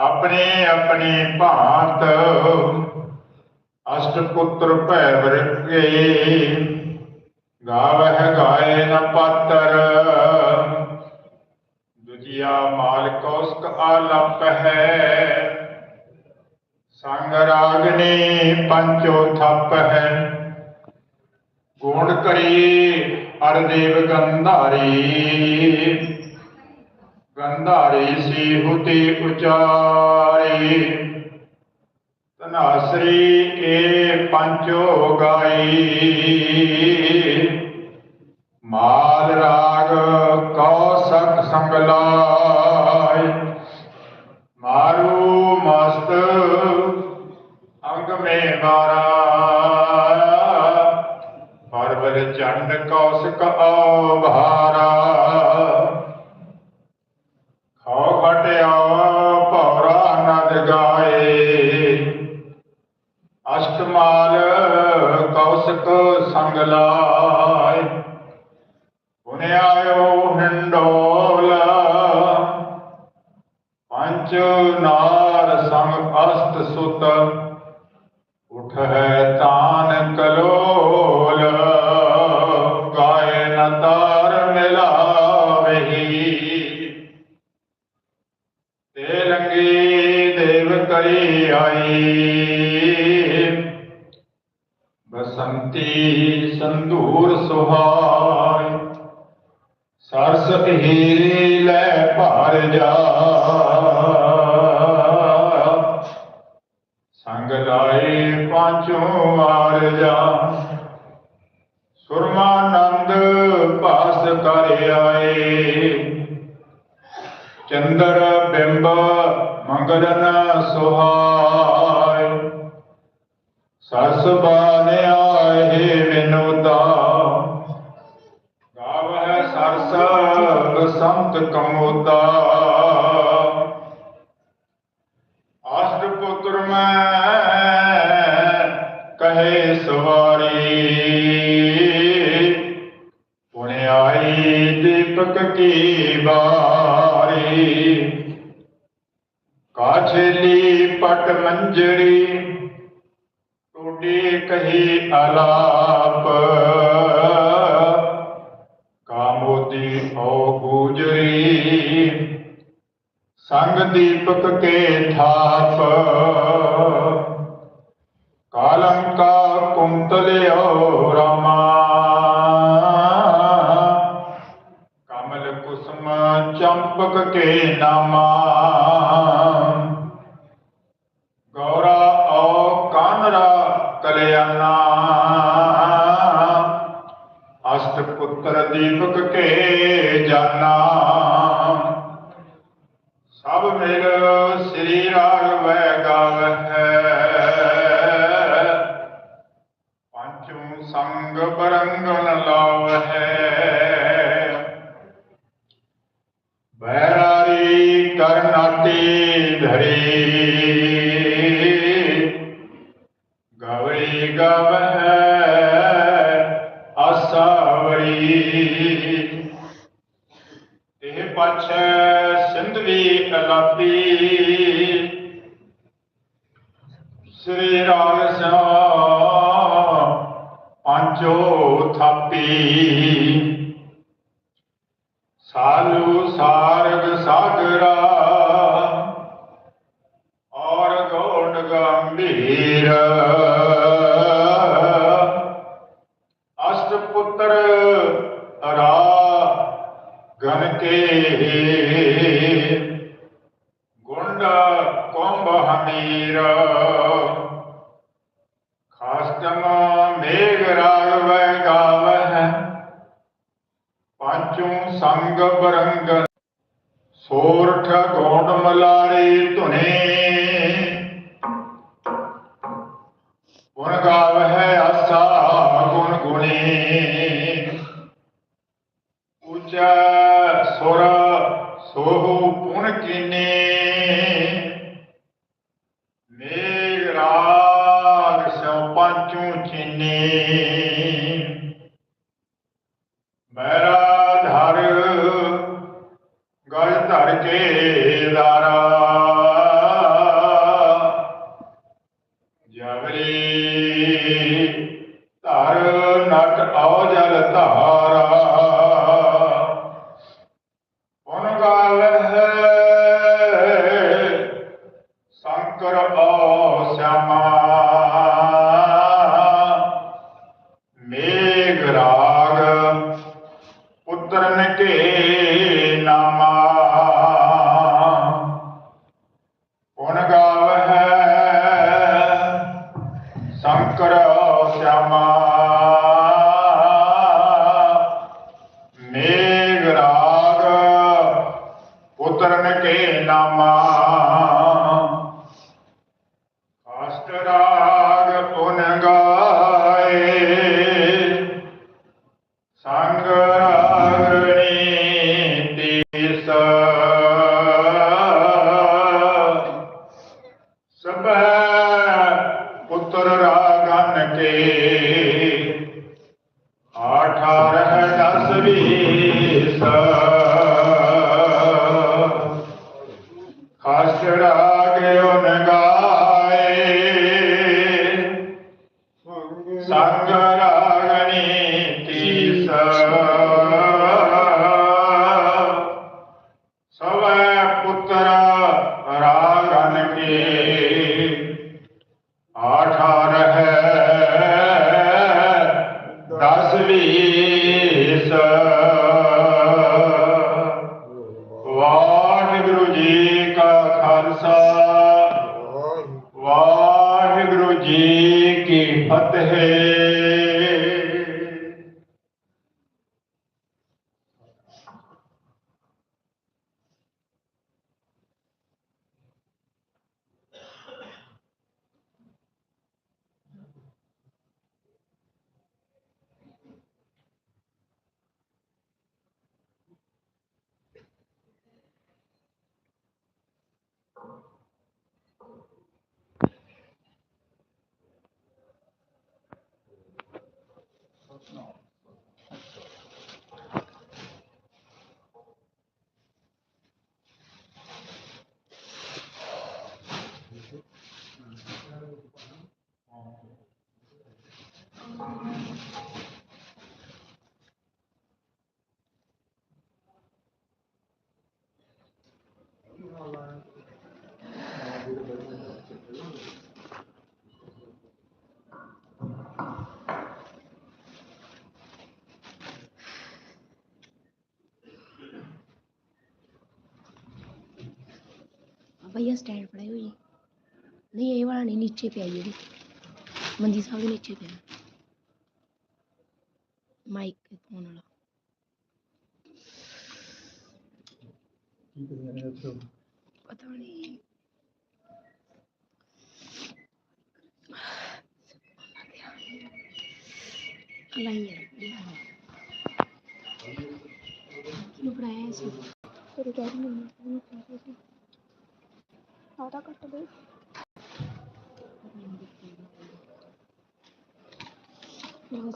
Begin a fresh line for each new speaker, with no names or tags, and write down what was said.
ਆਪਣੇ ਆਪਣੇ ਭਾਂਤ ਅਸ਼ਟ ਪੁੱਤਰ ਭੈ ਵਰਗੇ ਗਾਵਹਿ ਗਾਏ ਨ ਪਾਤਰ। ਦੁਜੀਆ ਮਾਲ ਕੌਸਕ ਆਲਪ ਹੈ ਸੰਗ ਰਾਗਨੀ ਪੰਚੋ ਥਪ ਹੈ ਗੁਣ ਕਰੀ ਹਰਦੇਵ ਗੰਧਾਰੀ। ਗੰਧਾਰੀ ਸੀ ਹੁਤੀ ਉਚਾਰੀ। ਤਨਾਸਰੀ ਕੇ ਪੰਚੋ ਗਾਈ ਮਾਲ ਰਾਗ ਕੌਸਕ ਸੰਗ ਲਾਇ ਮਾਰੂ ਮਸਤ ਅੰਗ ਮੇ ਮਾਰਾ ਪਰਵਲ ਚੰਡ ਕੌਸਕ ਆਭਾਰਾ ਅਸ਼ਟਮਾਲ ਕੌਸਕ ਸੰਗ ਲਾਇ। ਪੁਨੇ ਆਇਓ ਹਿੰਡੋਲ ਪੰਚ ਨਾਰ ਸੰਗ ਅਸਤ ਸੁਤ ਉਠ ਹੈ ਸੰਧੂਰ ਸੁਹਾਈ ਸਰਸ ਹੀ ਲੈ ਭਾਰ ਜਾ ਸੰਗ ਲਾਏ ਪਾਂਚੋਂ ਆਰ ਜਾ ਸੁਰਮਾਨੰਦ ਪਾਸ ਕਰ ਆਏ। ਚੰਦਰ ਬਿੰਬ ਮੰਗਲਨ ਸੁਹਾਇ ਸਰਸ ਬਾਨ ਆਏ ਵਿਨੋਦਾ ਗਾਵਹਿ ਸਰਸ ਬਸੰਤ ਕਮੋਦਾ ਅਸ਼ਟ ਪੁੱਤਰ ਮੈਂ ਕਹੇ ਸਵਾਰੀ। ਪੁਣੇ ਆਈ ਦੀਪਕ ਕੀ ਬਾਰੀ। ਕਾਛਲੀ ਪਟ ਮੰਜਰੀ ਟੋਡੀ ਕਹੀ ਆਲਾਪ। ਕਾਮੋਦੀ ਓ ਗੂਜਰੀ। ਸੰਗ ਦੀਪਕ ਕੇ ਥਾਪ। ਕਾਲੰ ਕਾ ਕੁੰਤਲਿਓ ਰਾਮਾ। ਕਮਲ ਕੁਸਮ ਚੰਪਕ ਕੇ ਨਾਮਾ। ਸ੍ਰੀ ਸ੍ਰੀ ਰਾਗ ਸਿਆ ਪੰਚੋ ਥਾਪੀ। ਖਾਸਤਮ ਮੇਘ ਰਾਗਵੈ ਗਾਵਹਿ। ਪੰਚੂ ਸੰਗ ਬਰੰਗ ਸੋਰਠ ਗੋਂਡ ਮਲਾਰੇ ਬੈਰਾ ਪੁੱਤਰਨ ਕੇ ਨਾਮਾ। ਪੁਨ ਗਾਵਹਿ ਸ਼ੰਕਰ ਸਿਆਮਾ ਮੇਘ ਰਾਗ ਪੁੱਤਰਨ ਕੇ ਨਾਮਾ। ਕਾਸ਼ਟ ਖਾਸ ਰਾਗ ਓਨ ਗਾਏ ਸੰਗ ਕੀ No.
भैया स्टैंड पड़े हुई नहीं ये वाला नहीं नीचे पे आई जेडी मंजी साहब के नीचे पे है माइक के फोन वाला पता नहीं अलाई है किलो पढ़ाया है इसे
ਤੇਰੇ ਡੈਡੀ ਨੇ ਮੈਨੂੰ അതാ
കട്ടത് ഞാൻ